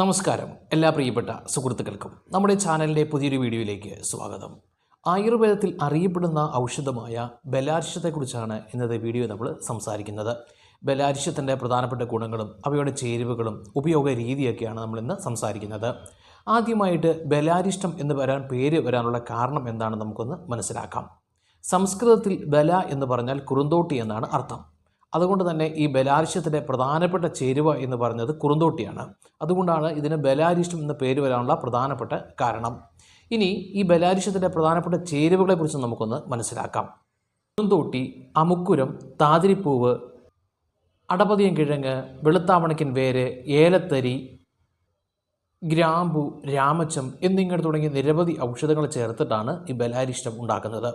നമസ്കാരം. എല്ലാ പ്രിയപ്പെട്ട സുഹൃത്തുക്കൾക്കും നമ്മുടെ ചാനലിന്റെ പുതിയൊരു വീഡിയോയിലേക്ക് സ്വാഗതം. ആയുർവേദത്തിൽ അറിയപ്പെടുന്ന ഔഷധമായ ബലാരിഷത്തെക്കുറിച്ചാണ് ഇന്നത്തെ വീഡിയോ നമ്മൾ സംസാരിക്കുന്നത്. ബലാരിഷത്തിന്റെ പ്രധാനപ്പെട്ട ഗുണങ്ങളും അവയുടെ ചേരുവകളും ഉപയോഗ രീതിയൊക്കെയാണ് നമ്മളിന്ന് സംസാരിക്കുന്നത്. ആദ്യമായിട്ട് ബലാരിഷ്ടം എന്ന് വരാൻ പേര് വരാനുള്ള കാരണം എന്താണെന്ന് നമുക്കൊന്ന് മനസ്സിലാക്കാം. സംസ്കൃതത്തിൽ ബല എന്ന് പറഞ്ഞാൽ കുറുന്തോട്ടി എന്നാണ് അർത്ഥം. അതുകൊണ്ട് തന്നെ ഈ ബലാരിഷ്യത്തിന്റെ പ്രധാനപ്പെട്ട ചേരുവ എന്ന് പറഞ്ഞത് കുറുന്തോട്ടിയാണ്. അതുകൊണ്ടാണ് ഇതിന് ബലാരിഷ്ടം എന്ന പേര് വരാനുള്ള പ്രധാനപ്പെട്ട കാരണം. ഇനി ഈ ബലാരിഷ്യത്തിന്റെ പ്രധാനപ്പെട്ട ചേരുവകളെക്കുറിച്ച് നമുക്കൊന്ന് മനസ്സിലാക്കാം. കുറുന്തോട്ടി അമുക്കുരം താതിരിപ്പൂവ് അടപതിയം കിഴങ്ങ് വെളുത്താമണക്കിൻ വേര് ഏലത്തരി ഗ്രാമ്പു രാമച്ചം എന്നിങ്ങനെ തുടങ്ങിയ നിരവധി ഔഷധങ്ങൾ ചേർത്തിട്ടാണ് ഈ ബലാരിഷ്ടം ഉണ്ടാക്കുന്നത്.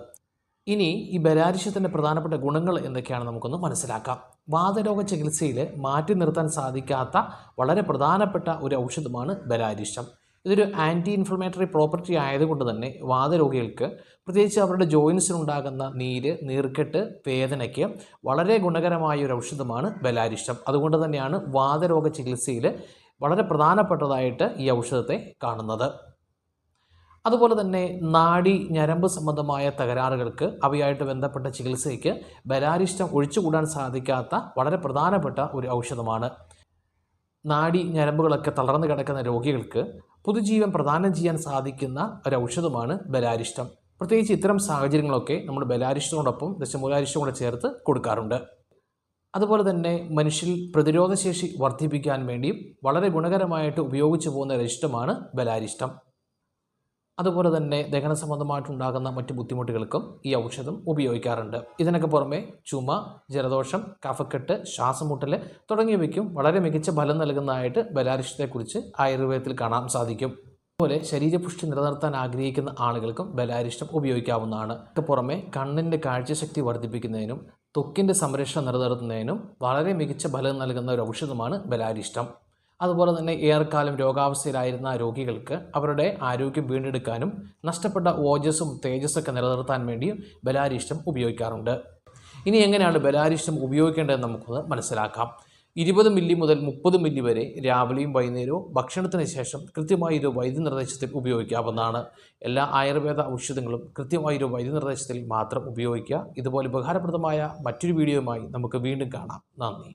ഇനി ഈ ബലാരിഷത്തിന്റെ പ്രധാനപ്പെട്ട ഗുണങ്ങൾ എന്തൊക്കെയാണ് നമുക്കൊന്ന് മനസ്സിലാക്കാം. വാതരോഗ ചികിത്സയിൽ മാറ്റി നിർത്താൻ സാധിക്കാത്ത വളരെ പ്രധാനപ്പെട്ട ഒരു ഔഷധമാണ് ബലാരിഷ്ടം ഇതൊരു ആന്റി ഇൻഫ്ലമേറ്ററി പ്രോപ്പർട്ടി ആയതുകൊണ്ട് തന്നെ വാതരോഗികൾക്ക് പ്രത്യേകിച്ച് അവരുടെ ജോയിൻസിനുണ്ടാകുന്ന നീര് നീർക്കെട്ട് വേദനയ്ക്ക് വളരെ ഗുണകരമായ ഒരു ഔഷധമാണ് ബലാരിഷ്ടം അതുകൊണ്ട് തന്നെയാണ് വാതരോഗ ചികിത്സയിൽ വളരെ പ്രധാനപ്പെട്ടതായിട്ട് ഈ ഔഷധത്തെ കാണുന്നത്. അതുപോലെ തന്നെ നാഡി ഞരമ്പ് സംബന്ധമായ തകരാറുകൾക്ക് അവയായിട്ട് ബന്ധപ്പെട്ട ചികിത്സയ്ക്ക് ബലാരിഷ്ടം ഒഴിച്ചുകൂടാൻ സാധിക്കാത്ത വളരെ പ്രധാനപ്പെട്ട ഒരു ഔഷധമാണ്. നാഡി ഞരമ്പുകളൊക്കെ തളർന്നു കിടക്കുന്ന രോഗികൾക്ക് പുതുജീവൻ പ്രദാനം ചെയ്യാൻ സാധിക്കുന്ന ഒരു ഔഷധമാണ് ബലാരിഷ്ടം. പ്രത്യേകിച്ച് ഇത്തരം സാഹചര്യങ്ങളൊക്കെ നമ്മൾ ബലാരിഷ്ടത്തോടൊപ്പം ദശമൂലാരിഷ്ടം കൂടെ ചേർത്ത് കൊടുക്കാറുണ്ട്. അതുപോലെ തന്നെ മനുഷ്യരിൽ പ്രതിരോധശേഷി വർദ്ധിപ്പിക്കാൻ വേണ്ടിയും വളരെ ഗുണകരമായിട്ട് ഉപയോഗിച്ചു പോകുന്ന ഒരു ഇഷ്ടമാണ് ബലാരിഷ്ടം. അതുപോലെ തന്നെ ദഹന സംബന്ധമായിട്ടുണ്ടാകുന്ന മറ്റ് ബുദ്ധിമുട്ടുകൾക്കും ഈ ഔഷധം ഉപയോഗിക്കാറുണ്ട്. ഇതിനൊക്കെ പുറമെ ചുമ ജലദോഷം കഫക്കെട്ട് ശ്വാസമുട്ടൽ തുടങ്ങിയവയ്ക്കും വളരെ മികച്ച ഫലം നൽകുന്നതായിട്ട് ബലാരിഷ്ടത്തെക്കുറിച്ച് ആയുർവേദത്തിൽ കാണാൻ സാധിക്കും. അതുപോലെ ശരീരപുഷ്ടി നിലനിർത്താൻ ആഗ്രഹിക്കുന്ന ആളുകൾക്കും ബലാരിഷ്ടം ഉപയോഗിക്കാവുന്നതാണ്. ഇതിന് പുറമെ കണ്ണിന്റെ കാഴ്ചശക്തി വർദ്ധിപ്പിക്കുന്നതിനും ത്വക്കിന്റെ സംരക്ഷണം നിലനിർത്തുന്നതിനും വളരെ മികച്ച ഫലം നൽകുന്ന ഒരു ഔഷധമാണ് ബലാരിഷ്ടം. അതുപോലെ തന്നെ ഏറെക്കാലം രോഗാവസ്ഥയിലായിരുന്ന രോഗികൾക്ക് അവരുടെ ആരോഗ്യം വീണ്ടെടുക്കാനും നഷ്ടപ്പെട്ട ഓജസ്സും തേജസ്സൊക്കെ നിലനിർത്താൻ വേണ്ടിയും ബലാരിഷ്ടം ഉപയോഗിക്കാറുണ്ട്. ഇനി എങ്ങനെയാണ് ബലാരിഷ്ടം ഉപയോഗിക്കേണ്ടതെന്ന് നമുക്കൊന്ന് മനസ്സിലാക്കാം. ഇരുപത് മില്ലി മുതൽ മുപ്പത് മില്ലി വരെ രാവിലെയും വൈകുന്നേരവും ഭക്ഷണത്തിന് ശേഷം കൃത്യമായി ഒരു വൈദ്യ നിർദ്ദേശത്തിൽ ഉപയോഗിക്കാവുന്നതാണ്. എല്ലാ ആയുർവേദ ഔഷധങ്ങളും കൃത്യമായി ഒരു വൈദ്യ നിർദ്ദേശത്തിൽ മാത്രം ഉപയോഗിക്കുക. ഇതുപോലെ ഉപകാരപ്രദമായ മറ്റൊരു വീഡിയോയുമായി നമുക്ക് വീണ്ടും കാണാം. നന്ദി.